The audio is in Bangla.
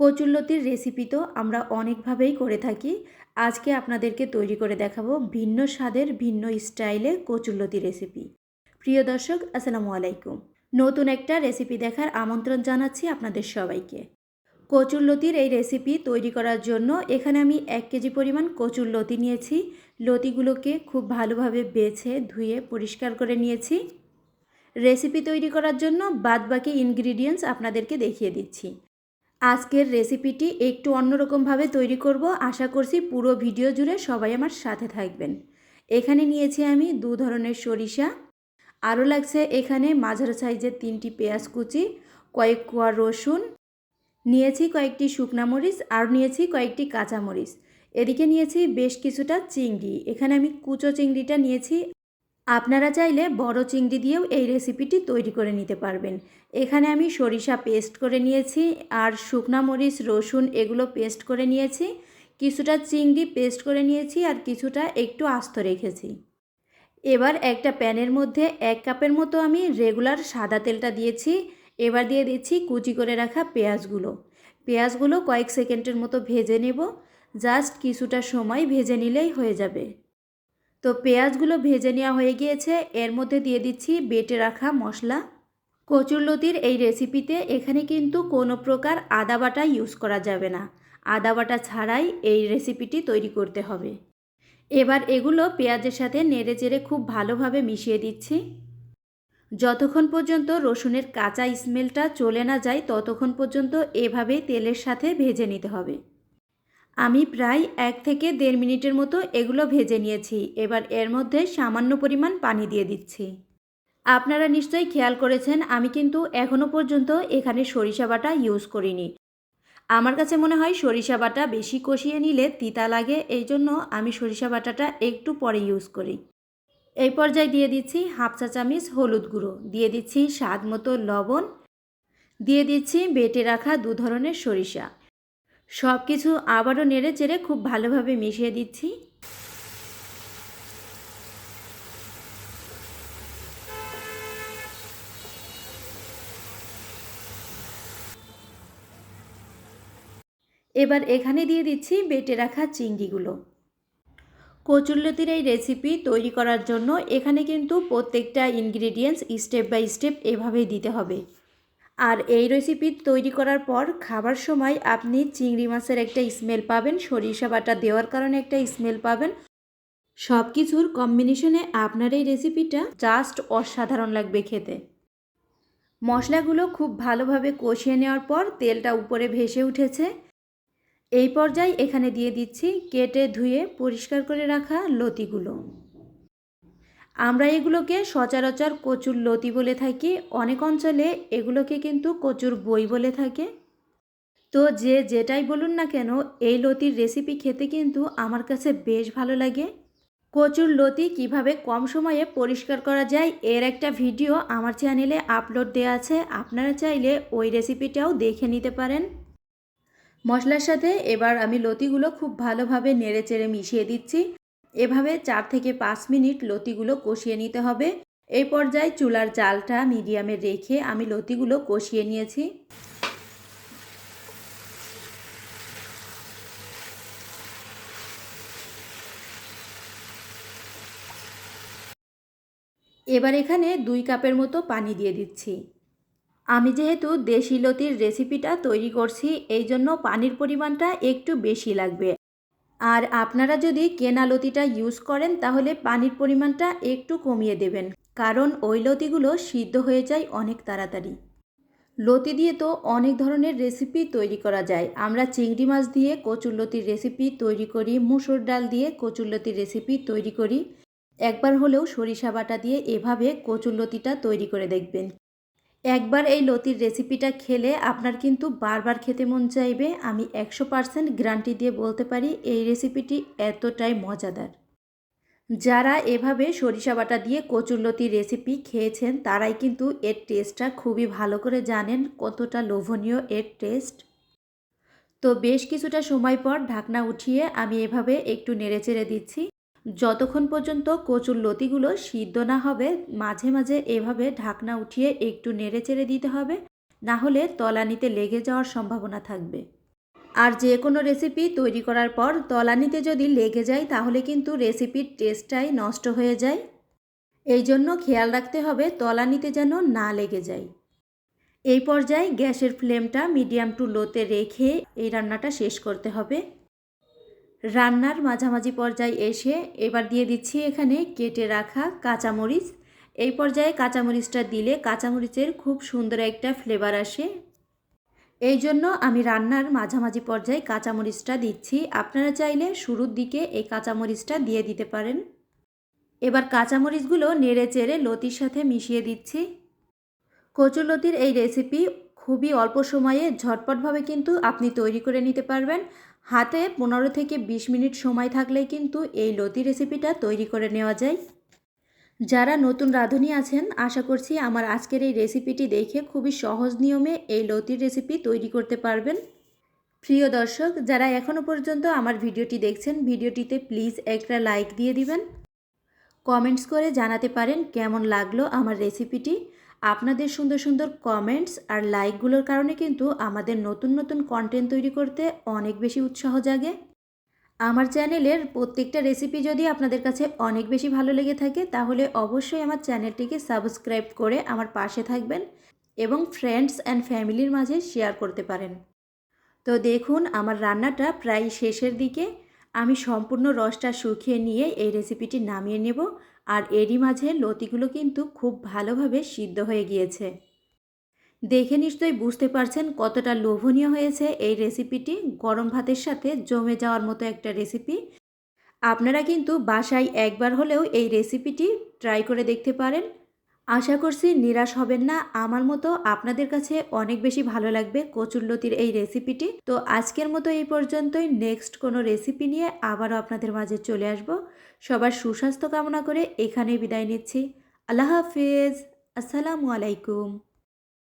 কচুরলতির রেসিপি তো আমরা অনেকভাবেই করে থাকি। আজকে আপনাদেরকে তৈরি করে দেখাবো ভিন্ন স্বাদের, ভিন্ন স্টাইলে কচুরলতি রেসিপি প্রিয় দর্শক, আসসালামু আলাইকুম। নতুন একটা রেসিপি দেখার আমন্ত্রণ জানাচ্ছি আপনাদের সবাইকে। কচুরলতির এই রেসিপি তৈরি করার জন্য এখানে আমি এক কেজি পরিমাণ কচুর লতি নিয়েছি। লতিগুলোকে খুব ভালোভাবে বেছে, ধুয়ে, পরিষ্কার করে নিয়েছি। রেসিপি তৈরি করার জন্য বাদবাকি ইনগ্রিডিয়েন্টস আপনাদেরকে দেখিয়ে দিচ্ছি। আজকের রেসিপিটি একটু অন্যরকমভাবে তৈরি করব। আশা করছি পুরো ভিডিও জুড়ে সবাই আমার সাথে থাকবেন। এখানে নিয়েছি আমি দু ধরনের সরিষা। আরও লাগছে এখানে মাঝারো সাইজের তিনটি পেঁয়াজ কুচি, কয়েক কোয়া রসুন, নিয়েছি কয়েকটি শুকনা মরিচ আর নিয়েছি কয়েকটি কাঁচা মরিচ। এদিকে নিয়েছি বেশ কিছুটা চিংড়ি। এখানে আমি কুচো চিংড়িটা নিয়েছি। আপনারা চাইলে বড় চিংড়ি দিয়েও এই রেসিপিটি তৈরি করে নিতে পারবেন। এখানে আমি সরিষা পেস্ট করে নিয়েছি আর শুকনা মরিচ, রসুন এগুলো পেস্ট করে নিয়েছি। কিছুটা চিংড়ি পেস্ট করে নিয়েছি আর কিছুটা একটু আস্ত রেখেছি। এবার একটা প্যানের মধ্যে এক কাপের মতো আমি রেগুলার সাদা তেলটা দিয়েছি। এবার দিয়ে দিচ্ছি কুচি করে রাখা পেঁয়াজগুলো। পেঁয়াজগুলো কয়েক সেকেন্ডের মতো ভেজে নেব। জাস্ট কিছুটা সময় ভেজে নিলেই হয়ে যাবে। তো পেঁয়াজগুলো ভেজে নেওয়া হয়ে গিয়েছে। এর মধ্যে দিয়ে দিচ্ছি বেটে রাখা মশলা। কচুরলতির এই রেসিপিতে এখানে কিন্তু কোনো প্রকার আদা বাটা ইউজ করা যাবে না। আদা বাটা ছাড়াই এই রেসিপিটি তৈরি করতে হবে। এবার এগুলো পেঁয়াজের সাথে নেড়ে চেড়ে খুব ভালোভাবে মিশিয়ে দিচ্ছি। যতক্ষণ পর্যন্ত রসুনের কাঁচা স্মেলটা চলে না যায়, ততক্ষণ পর্যন্ত এভাবেই তেলের সাথে ভেজে নিতে হবে। আমি প্রায় এক থেকে দেড় মিনিটের মতো এগুলো ভেজে নিয়েছি, এবার এর মধ্যে সামান্য পরিমাণ পানি দিয়ে দিচ্ছি। আপনারা নিশ্চয়ই খেয়াল করেছেন, আমি কিন্তু এখনও পর্যন্ত এখানে সরিষা বাটা ইউজ করিনি। আমার কাছে মনে হয় সরিষা বাটা বেশি কষিয়ে নিলে তিতা লাগে, এই জন্য আমি সরিষা বাটাটা একটু পরে ইউজ করি। এই পর্যায়ে দিয়ে দিচ্ছি হাফ চা চামিচ হলুদ গুঁড়ো, দিয়ে দিচ্ছি স্বাদ মতো লবণ, দিয়ে দিচ্ছি বেটে রাখা দু ধরনের সরিষা। সব কিছু আবারও নেড়ে চেড়ে খুব ভালোভাবে মিশিয়ে দিচ্ছি। এবার এখানে দিয়ে দিচ্ছি বেটে রাখা চিংড়িগুলো। কচুরলতির এই রেসিপি তৈরি করার জন্য এখানে কিন্তু প্রত্যেকটা ইনগ্রিডিয়েন্টস স্টেপ বাই স্টেপ এভাবেই দিতে হবে। আর এই রেসিপি তৈরি করার পর খাবার সময় আপনি চিংড়ি মাছের একটা স্মেল পাবেন, সরিষা বাটা দেওয়ার কারণে একটা স্মেল পাবেন। সব কিছুর কম্বিনেশনে আপনার এই রেসিপিটা জাস্ট অসাধারণ লাগবে খেতে। মশলাগুলো খুব ভালোভাবে কষিয়ে নেওয়ার পর তেলটা উপরে ভেসে উঠেছে। এই পর্যায়ে এখানে দিয়ে দিচ্ছি কেটে ধুয়ে পরিষ্কার করে রাখা লতিগুলো। আমরা এগুলোকে সচরাচর কচুর লতি বলে থাকি। অনেক অঞ্চলে এগুলোকে কিন্তু কচুর বই বলে থাকে। তো যে যেটাই বলুন না কেন, এই লতির রেসিপি খেতে কিন্তু আমার কাছে বেশ ভালো লাগে। কচুর লতি কীভাবে কম সময়ে পরিষ্কার করা যায়, এর একটা ভিডিও আমার চ্যানেলে আপলোড দেওয়া আছে। আপনারা চাইলে ওই রেসিপিটাও দেখে নিতে পারেন। মশলার সাথে এবার আমি লতিগুলো খুব ভালোভাবে নেড়ে চেড়ে মিশিয়ে দিচ্ছি। এভাবে চার থেকে পাঁচ মিনিট লতিগুলো কষিয়ে নিতে হবে। এই পর্যায়ে চুলার জালটা মিডিয়ামে রেখে আমি লতিগুলো কষিয়ে নিয়েছি। এবার এখানে দুই কাপের মতো পানি দিয়ে দিচ্ছি। আমি যেহেতু দেশি লতির রেসিপিটা তৈরি করছি, এই জন্য পানির পরিমাণটা একটু বেশি লাগবে। আর আপনারা যদি কেনা লতিটা ইউজ করেন, তাহলে পানির পরিমাণটা একটু কমিয়ে দেবেন, কারণ ওই লতিগুলো সিদ্ধ হয়ে যায় অনেক তাড়াতাড়ি। লতি দিয়ে তো অনেক ধরনের রেসিপি তৈরি করা যায়। আমরা চিংড়ি মাছ দিয়ে কচুরলতির রেসিপি তৈরি করি, মুসুর ডাল দিয়ে কচুরলতির রেসিপি তৈরি করি। একবার হলেও সরিষা বাটা দিয়ে এভাবে কচুরলতিটা তৈরি করে দেখবেন। একবার এই লতির রেসিপিটা খেলে আপনার কিন্তু বারবার খেতে মন চাইবে। আমি একশো পারসেন্ট গ্যারান্টি দিয়ে বলতে পারি এই রেসিপিটি এতটাই মজাদার। যারা এভাবে সরিষা বাটা দিয়ে কচুরলতির রেসিপি খেয়েছেন, তারাই কিন্তু এর টেস্টটা খুবই ভালো করে জানেন কতটা লোভনীয় এর টেস্ট। তো বেশ কিছুটা সময় পর ঢাকনা উঠিয়ে আমি এভাবে একটু নেড়েচেড়ে দিচ্ছি। যতক্ষণ পর্যন্ত কচুর লতিগুলো সিদ্ধ না হবে, মাঝে মাঝে এভাবে ঢাকনা উঠিয়ে একটু নেড়ে চেড়ে দিতে হবে, না হলে তলানিতে লেগে যাওয়ার সম্ভাবনা থাকবে। আর যে কোনো রেসিপি তৈরি করার পর তলানিতে যদি লেগে যায়, তাহলে কিন্তু রেসিপির টেস্টটাই নষ্ট হয়ে যায়। এই জন্য খেয়াল রাখতে হবে তলানিতে যেন না লেগে যায়। এই পর্যায়ে গ্যাসের ফ্লেমটা মিডিয়াম টু লোতে রেখে এই রান্নাটা শেষ করতে হবে। রান্নার মাঝামাঝি পর্যায়ে এসে এবার দিয়ে দিচ্ছি এখানে কেটে রাখা কাঁচামরিচ। এই পর্যায়ে কাঁচামরিচটা দিলে কাঁচামরিচের খুব সুন্দর একটা ফ্লেভার আসে। এই জন্য আমি রান্নার মাঝামাঝি পর্যায়ে কাঁচামরিচটা দিচ্ছি। আপনারা চাইলে শুরুর দিকে এই কাঁচামরিচটা দিয়ে দিতে পারেন। এবার কাঁচামরিচগুলো নেড়ে চেড়ে লতির সাথে মিশিয়ে দিচ্ছি। কচুরলতির এই রেসিপি খুবই অল্প সময়ে ঝটপটভাবে কিন্তু আপনি তৈরি করে নিতে পারবেন। হাতে পনেরো থেকে বিশ মিনিট সময় থাকলেই কিন্তু এই লতি রেসিপিটা তৈরি করে নেওয়া যায়। যারা নতুন রাঁধুনি আছেন, আশা করছি আমার আজকের এই রেসিপিটি দেখে খুবই সহজ নিয়মে এই লতির রেসিপি তৈরি করতে পারবেন। প্রিয় দর্শক, যারা এখনও পর্যন্ত আমার ভিডিওটি দেখছেন, ভিডিওটিতে প্লিজ একটা লাইক দিয়ে দিবেন। কমেন্টস করে জানাতে পারেন কেমন লাগল আমার রেসিপিটি আপনাদের সুন্দর সুন্দর কমেন্টস আর লাইকগুলোর কারণে কিন্তু আমাদের নতুন নতুন কন্টেন্ট তৈরি করতে অনেক বেশি উৎসাহ জাগে। আমার চ্যানেলের প্রত্যেকটা রেসিপি যদি আপনাদের কাছে অনেক বেশি ভালো লেগে থাকে, তাহলে অবশ্যই আমার চ্যানেলটিকে সাবস্ক্রাইব করে আমার পাশে থাকবেন এবং ফ্রেন্ডস অ্যান্ড ফ্যামিলির মাঝে শেয়ার করতে পারেন। তো দেখুন, আমার রান্নাটা প্রায় শেষের দিকে। আমি সম্পূর্ণ রসটা শুকিয়ে নিয়ে এই রেসিপিটি নামিয়ে নেব। আর এরই মাঝে লতিগুলো কিন্তু খুব ভালোভাবে সিদ্ধ হয়ে গিয়েছে। দেখে নিশ্চয়ই বুঝতে পারছেন কতটা লোভনীয় হয়েছে এই রেসিপিটি। গরম ভাতের সাথে জমে যাওয়ার মতো একটা রেসিপি। আপনারা কিন্তু বাসায় একবার হলেও এই রেসিপিটি ট্রাই করে দেখতে পারেন। আশা করছি নিরাশ হবেন না। আমার মতো আপনাদের কাছে অনেক বেশি ভালো লাগবে কচুরলতির এই রেসিপিটি। তো আজকের মতো এই পর্যন্তই। নেক্সট কোনো রেসিপি নিয়ে আবারও আপনাদের মাঝে চলে আসব। সবার সুস্বাস্থ্য কামনা করে এখানেই বিদায় নিচ্ছি। আল্লাহ হাফিজ। আসসালামু আলাইকুম।